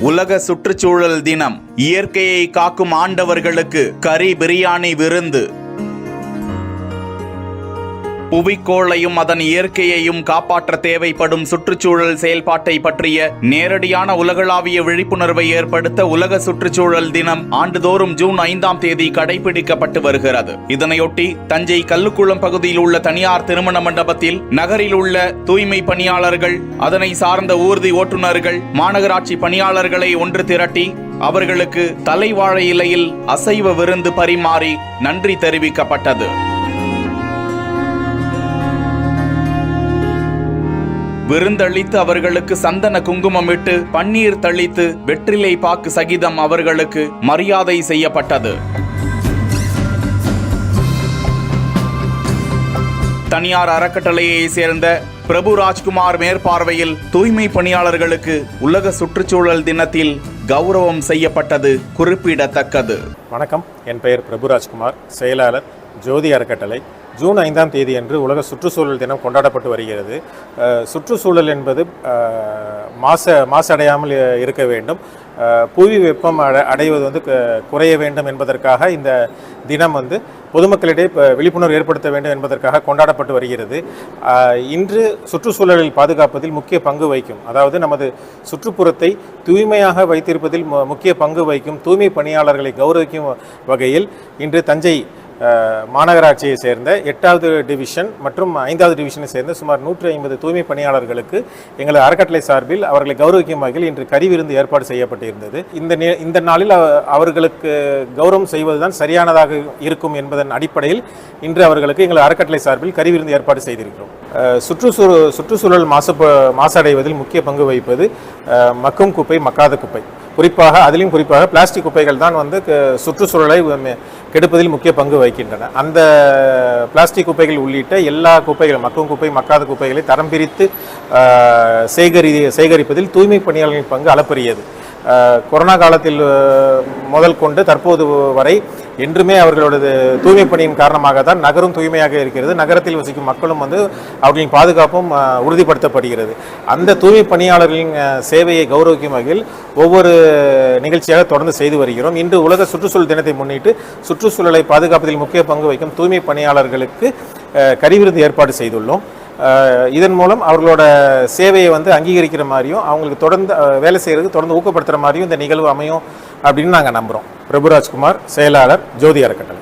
உலக சுற்றுச்சூழல் தினம். இயற்கையை காக்கும் ஆண்டவர்களுக்கு கறி பிரியாணி விருந்து. புவிக்கோளையும் அதன் இயற்கையையும் காப்பாற்ற தேவைப்படும் சுற்றுச்சூழல் செயல்பாட்டை பற்றிய நேரடியான உலகளாவிய விழிப்புணர்வை ஏற்படுத்த உலக சுற்றுச்சூழல் தினம் ஆண்டுதோறும் ஜூன் ஐந்தாம் தேதி கடைபிடிக்கப்பட்டு வருகிறது. இதனையொட்டி தஞ்சை கல்லுக்குளம் பகுதியில் உள்ள தனியார் திருமண மண்டபத்தில் நகரில் உள்ள தூய்மை பணியாளர்கள் அதனை சார்ந்த ஊர்தி ஓட்டுநர்கள் மாநகராட்சி பணியாளர்களை ஒன்று திரட்டி அவர்களுக்கு தலைவாழை இலையில் அசைவ விருந்து பரிமாறி நன்றி தெரிவிக்கப்பட்டது. விருந்தளித்து அவர்களுக்கு சந்தன குங்குமமிட்டு பன்னீர் தளித்து வெற்றிலை பாக்கு சகிதம் அவர்களுக்கு மரியாதை செய்யப்பட்டது. தனியார் அறக்கட்டளையை சேர்ந்த பிரபு ராஜ்குமார் மேற்பார்வையில் தூய்மை பணியாளர்களுக்கு உலக சுற்றுச்சூழல் தினத்தில் கௌரவம் செய்யப்பட்டது குறிப்பிடத்தக்கது. வணக்கம். என் பெயர் பிரபுராஜ்குமார் செயலாளர் ஜோதி அறக்கட்டளை. ஜூன் ஐந்தாம் தேதி அன்று உலக சுற்றுச்சூழல் தினம் கொண்டாடப்பட்டு வருகிறது. சுற்றுச்சூழல் என்பது மாச மாசடையாமல் இருக்க வேண்டும். புவி வெப்பம் அடை அடைவது வந்து குறைய வேண்டும் என்பதற்காக இந்த தினம் வந்து பொதுமக்களிடையே இப்போ விழிப்புணர்வு ஏற்படுத்த வேண்டும் என்பதற்காக கொண்டாடப்பட்டு வருகிறது. இன்று சுற்றுச்சூழலில் பாதுகாப்பதில் முக்கிய பங்கு வகிக்கும். அதாவது நமது சுற்றுப்புறத்தை தூய்மையாக வைத்திருப்பதில் மு- முக்கிய பங்கு வகிக்கும் தூய்மை பணியாளர்களை கௌரவிக்கும் வகையில் இன்று தஞ்சை மாநகராட்சியை சேர்ந்த எட்டாவது டிவிஷன் மற்றும் ஐந்தாவது டிவிஷனை சேர்ந்த சுமார் நூற்றி ஐம்பது தூய்மை பணியாளர்களுக்கு எங்களது அறக்கட்டளை சார்பில் அவர்களை கௌரவிக்கும் வகையில் இன்று கறி விருந்து ஏற்பாடு செய்யப்பட்டிருந்தது. இந்த நே- இந்த நாளில் அவர்களுக்கு கௌரவம் செய்வதுதான் சரியானதாக இருக்கும் என்பதன் அடிப்படையில் இன்று அவர்களுக்கு எங்கள் அறக்கட்டளை சார்பில் கறி விருந்து ஏற்பாடு செய்திருக்கிறோம். சுற்றுச்சூழல் சுற்றுச்சூழல் மாசு மாசடைவதில் முக்கிய பங்கு வகிப்பது மக்கும் குப்பை மக்காத குப்பை. குறிப்பாக அதிலும் குறிப்பாக பிளாஸ்டிக் குப்பைகள் தான் வந்து சுற்றுச்சூழலை கெடுப்பதில் முக்கிய பங்கு வகிக்கின்றன. அந்த பிளாஸ்டிக் குப்பைகள் உள்ளிட்ட எல்லா குப்பைகளும் மக்கும் குப்பை மக்காத குப்பைகளை தரம் பிரித்து சேகரி சேகரிப்பதில் தூய்மை பணியாளர்களின் பங்கு அளப்பரியது. கொரோனா காலத்தில் முதல் கொண்டு தற்போது வரை என்றுமே அவர்களது தூய்மை பணியின் காரணமாக தான் நகரும் தூய்மையாக இருக்கிறது. நகரத்தில் வசிக்கும் மக்களும் வந்து அவர்களின் பாதுகாப்பும் உறுதிப்படுத்தப்படுகிறது. அந்த தூய்மை பணியாளர்களின் சேவையை கௌரவிக்கும் வகையில் ஒவ்வொரு நிகழ்ச்சியாக தொடர்ந்து செய்து வருகிறோம். இன்று உலக சுற்றுச்சூழல் தினத்தை முன்னிட்டு சுற்றுச்சூழலை பாதுகாப்பதில் முக்கிய பங்கு வகிக்கும் தூய்மை பணியாளர்களுக்கு கரிவிருந்து ஏற்பாடு செய்துள்ளோம். இதன் மூலம் அவர்களோட சேவையை வந்து அங்கீகரிக்கிற மாதிரியும் அவங்களுக்கு தொடர்ந்து வேலை செய்கிறதுக்கு தொடர்ந்து ஊக்கப்படுத்துகிற மாதிரியும் இந்த நிகழ்வு அமையும் அப்படின்னு நாங்கள் நம்புகிறோம் பிரபுராஜ்குமார் செயலாளர் ஜோதி அறக்கட்டளை.